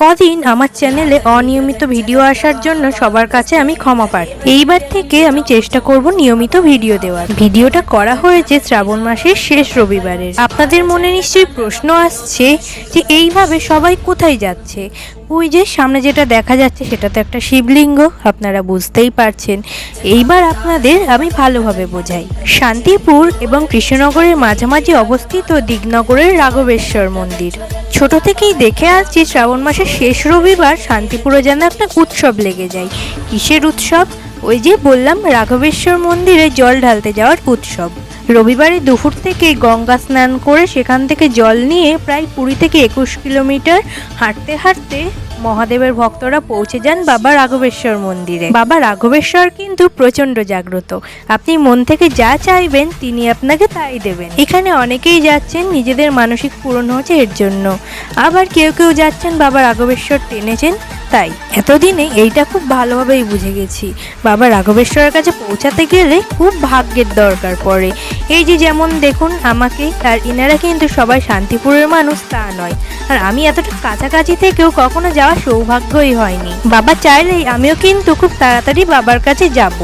কদিন আমার চ্যানেলে অনিয়মিত ভিডিও আসার জন্য সবার কাছে আমি ক্ষমা পাই এইবার থেকে আমি চেষ্টা করব নিয়মিত ভিডিও দেওয়ার। ভিডিওটা করা হয়েছে শ্রাবণ মাসের শেষ রবিবারের। আপনাদের মনে নিশ্চয়ই প্রশ্ন আসছে যে, এইভাবে সবাই কোথায় যাচ্ছে? ওই যে সামনে যেটা দেখা যাচ্ছে সেটা তো একটা শিবলিঙ্গ, আপনারা বুঝতেই পারছেন। এইবার আপনাদের আমি ভালোভাবে বোঝাই। শান্তিপুর এবং কৃষ্ণনগরের মাঝামাঝি অবস্থিত দিগনগরের রাঘবেশ্বর মন্দির। ছোট থেকেই দেখে আসছি শ্রাবণ মাসের শেষ রবিবার শান্তিপুরে যেন একটা উৎসব লেগে যায়। কিসের উৎসব? ওই যে বললাম, রাঘবেশ্বর মন্দিরে জল ঢালতে যাওয়ার উৎসব। রবিবারে দুপুর থেকে গঙ্গা স্নান করে সেখান থেকে জল নিয়ে প্রায় কুড়ি থেকে একুশ কিলোমিটার হাঁটতে হাঁটতে মহাদেবের ভক্তরা পৌঁছে যান বাবা রাঘবেশ্বর মন্দিরে। বাবা রাঘবেশ্বর কিন্তু প্রচণ্ড জাগ্রত। আপনি মন থেকে যা চাইবেন, তিনি আপনাকে তাই দেবেন। এখানে অনেকেই যাচ্ছেন, নিজেদের মানসিক পূরণ হচ্ছে এর জন্য। আবার কেউ কেউ যাচ্ছেন, বাবা রাঘবেশ্বর টেনেছেন, তাই। এতদিনে এইটা খুব ভালোভাবেই বুঝে গেছি। বাবা রাঘবেশ্বরের কাছে পৌঁছাতে গেলে খুব ভাগ্যের দরকার পড়ে। এই যে যেমন দেখুন আমাকে আর ইনারা কিন্তু সবাই শান্তিপুরের মানুষ, তা নয়। আর আমি এতটা কাছাকাছি থেকেও কখনো যাওয়ার সৌভাগ্যই হয়নি। বাবা চাইলেই আমিও কিন্তু খুব তাড়াতাড়ি বাবার কাছে যাব।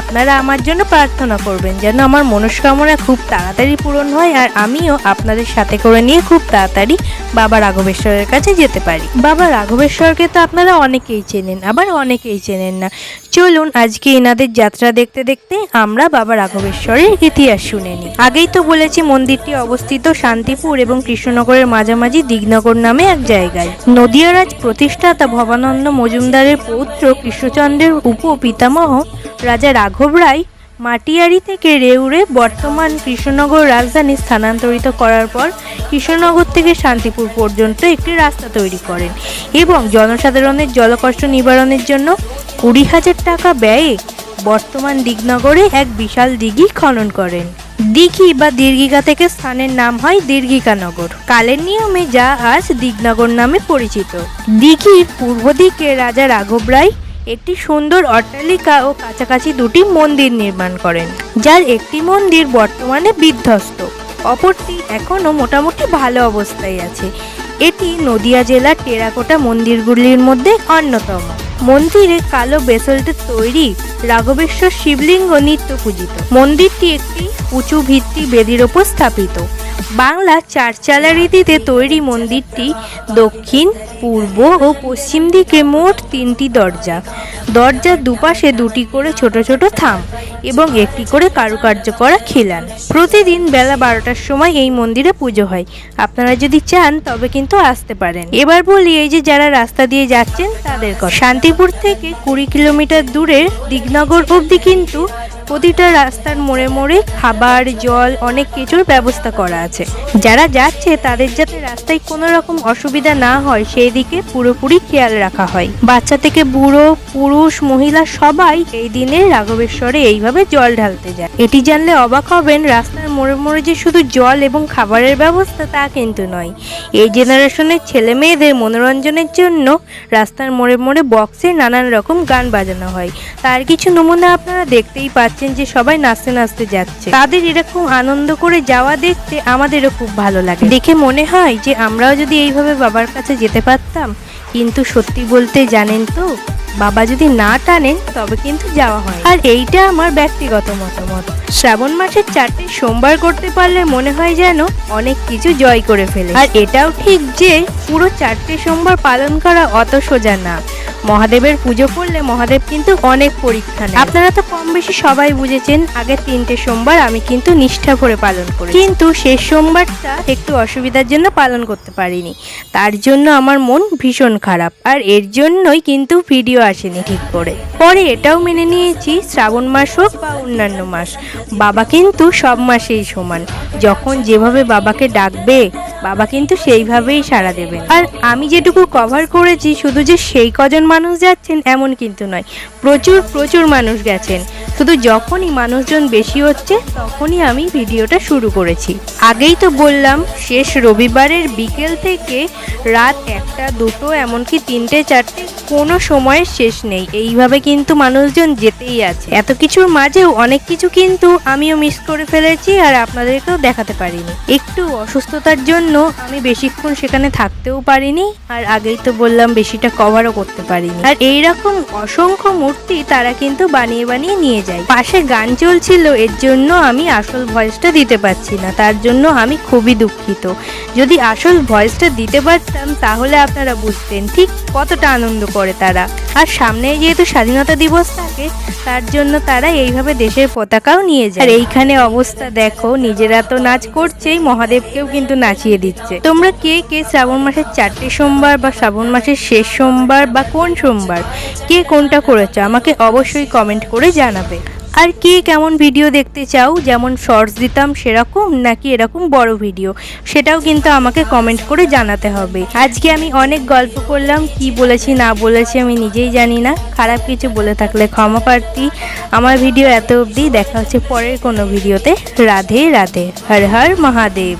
আপনারা আমার জন্য প্রার্থনা করবেন যেন আমার মনস্কামনা খুব তাড়াতাড়ি পূরণ হয় আর আমিও আপনাদের সাথে করে নিয়ে খুব তাড়াতাড়ি বাবা রাঘবেশ্বরের কাছে যেতে পারি। বাবা রাঘবেশ্বরকে তো আপনারা অনেকেই চেনেন, আবার অনেকেই চেনেন না। চলুন আজকে এনাদের যাত্রা দেখতে দেখতে আমরা বাবা রাঘবেশ্বরের ইতিহাস শুনে নিই। আগেই তো বলেছি মন্দিরটি অবস্থিত শান্তিপুর এবং কৃষ্ণনগরের মাঝামাঝি দিগনগর নামে এক জায়গায়। নদিয়ারাজ প্রতিষ্ঠাতা ভবানন্দ মজুমদারের পৌত্র কৃষ্ণচন্দ্রের উপ পিতামহ রাজা রাঘব রায় মাটিয়ারি থেকে রেউরে বর্তমান কৃষ্ণনগর রাজধানী স্থানান্তরিত করার পর কৃষ্ণনগর থেকে শান্তিপুর পর্যন্ত একটি রাস্তা তৈরি করেন এবং জনসাধারণের জলকষ্ট নিবারণের জন্য কুড়ি হাজার টাকা ব্যয়ে বর্তমান দিগনগরে এক বিশাল দিঘি খনন করেন। দিঘি বা দীর্ঘিকা থেকে স্থানের নাম হয় দীর্ঘিকানগর। কালের নিয়মে যা আজ দিগনগর নামে পরিচিত। দিঘির পূর্ব দিকে রাজা রাঘব রায় একটি সুন্দর অট্টালিকা ও কাছাকাছি দুটি মন্দির নির্মাণ করেন, যার একটি মন্দির বর্তমানে বিধ্বস্ত। অপরটি এখনও মোটামুটি ভালো অবস্থায় আছে। এটি নদিয়া জেলার টেরাকোটা মন্দিরগুলির মধ্যে অন্যতম। মন্দিরে কালো বেসল্টের তৈরি রাঘবেশ্বর শিবলিঙ্গ নিত্য পূজিত। মন্দিরটি একটি উঁচু ভিত্তি বেদির ওপর স্থাপিত। বাংলা চারচালা রীতিতে তৈরি মন্দিরটি দক্ষিণ পূর্ব ও পশ্চিম দিকে মোট তিনটি দরজা। দরজার দুপাশে দুটি করে ছোট ছোট থাম এবং একটি করে কারুকার্য করা খিলান। প্রতিদিন বেলা বারোটার সময় এই মন্দিরে পুজো হয়। আপনারা যদি চান, তবে কিন্তু আসতে পারেন। এবার বলি, এই যে যারা রাস্তা দিয়ে যাচ্ছেন, তাদের শান্তিপুর থেকে কুড়ি কিলোমিটার দূরে দিগনগর অবধি কিন্তু প্রতিটা রাস্তার মোড়ে মোড়ে খাবার, জল, অনেক কিছুর ব্যবস্থা করা আছে। যারা যাচ্ছে, তাদের যাতে রাস্তায় কোনো রকম অসুবিধা না হয়, সেই দিকে পুরোপুরি খেয়াল রাখা হয়। বাচ্চা থেকে বুড়ো, পুরুষ, মহিলা সবাই এই দিনে রাঘবেশ্বরে এইভাবে জল ঢালতে যায়। এটি জানলে অবাক হবেন, রাস্তার মোড়ে মোড়ে যে শুধু জল এবং খাবারের ব্যবস্থা তা কিন্তু নয়। এই জেনারেশনের ছেলে মেয়েদের মনোরঞ্জনের জন্য রাস্তার মোড়ে মোড়ে বক্সে নানান রকম গান বাজানো হয়। তার কিছু নমুনা আপনারা দেখতেই পাচ্ছেন। যে সবাই নাচতে নাচতে যাচ্ছে। তাদের এরকম আনন্দ করে যাওয়া দেখতে আমাদেরও খুব ভালো লাগে। দেখে মনে হয় যে আমরাও যদি এইভাবে বাবার কাছে যেতে পারতাম, কিন্তু সত্যি বলতে জানেন তো, বাবা যদি না টানেন, তবে কিন্তু যাওয়া হয়। আর এইটা আমার ব্যক্তিগত মতামত। শ্রাবণ মাসের চারটে সোমবার করতে পারলে মনে হয় যেন অনেক কিছু জয় করে ফেলে আর এটাও ঠিক যে পুরো চারটে সোমবার পালন করা অত সোজা না। মহাদেবের পুজো করলে মহাদেব কিন্তু অনেক পরীক্ষা নেয়। আপনারা তো কম বেশি সবাই বুঝেছেন, আগে তিনটে সোমবার আমি কিন্তু নিষ্ঠা করে পালন করি কিন্তু শেষ সোমবারটা একটু অসুবিধার জন্য পালন করতে পারিনি। তার জন্য আমার মন ভীষণ খারাপ। আর এর জন্যই কিন্তু ভিডিও আসেনি ঠিক করে। পরে এটাও মেনে নিয়েছি, শ্রাবণ মাস হোক বা অন্যান্য মাস। বাবা কিন্তু সব মাসেই সমান। যখন যেভাবে বাবাকে ডাকবে বাবা কিন্তু সেইভাবেই সাড়া দেবেন। আর আমি যেটুকু কভার করেছি, শুধু যে সেই কজন মানুষ যাচ্ছেন, এমন কিন্তু নয়। প্রচুর প্রচুর মানুষ গেছেন। শুধু যখনই মানুষজন বেশি হচ্ছে, তখনই আমি ভিডিওটা শুরু করেছি। আগেই তো বললাম, শেষ রবিবারের বিকেল থেকে রাত একটা, দুটো, এমনকি তিনটে, চারটে, কোনো সময়ের শেষ নেই। এইভাবে কিন্তু মানুষজন যেতেই আছে। এত কিছুর মাঝেও অনেক কিছু কিন্তু আমিও মিস করে ফেলেছি আর আপনাদেরকেও দেখাতে পারিনি। একটু অসুস্থতার জন্য আমি বেশিক্ষণ সেখানে থাকতেও পারিনি আর আগেই তো বললাম, বেশিটা কভারও করতে পারিনি। আর এই রকম অসংখ্য মূর্তি তারা কিন্তু বানিয়ে বানিয়ে নিয়ে যায় পাশে গান চলছিল, এর জন্য আমি আসল ভয়েসটা দিতে পারছি না, তার জন্য আমি খুবই দুঃখিত। যদি আসল ভয়েসটা দিতে পারতাম, তাহলে আপনারা বুঝতেন ঠিক কতটা আনন্দ করে তারা। আর সামনে যেহেতু স্বাধীনতা দিবস থাকে, তার জন্য তারা এইভাবে দেশের পতাকাও নিয়ে যায়। আর এইখানে অবস্থা দেখো, নিজেরা তো নাচ করছেই, মহাদেবকেও কিন্তু নাচিয়ে দিচ্ছে। তোমরা কে কে শ্রাবণ মাসের চারটে সোমবার বা শ্রাবণ মাসের শেষ সোমবার বা কোন সোমবার, কে কোনটা করেছ, আমাকে অবশ্যই কমেন্ট করে জানাবে। আর কে কেমন ভিডিও দেখতে চাও? যেমন শর্টস দিতাম সেরকম নাকি এরকম বড় ভিডিও সেটাও কিন্তু আমাকে কমেন্ট করে জানাতে হবে। আজকে আমি অনেক গল্প করলাম, কি বলেছি, না বলেছি আমি নিজেই জানি না। খারাপ কিছু বলে থাকলে ক্ষমা প্রার্থী। আমার ভিডিও এত অবধি। দেখা হচ্ছে পরের কোনো ভিডিওতে রাধে রাধে। হর হর মহাদেব।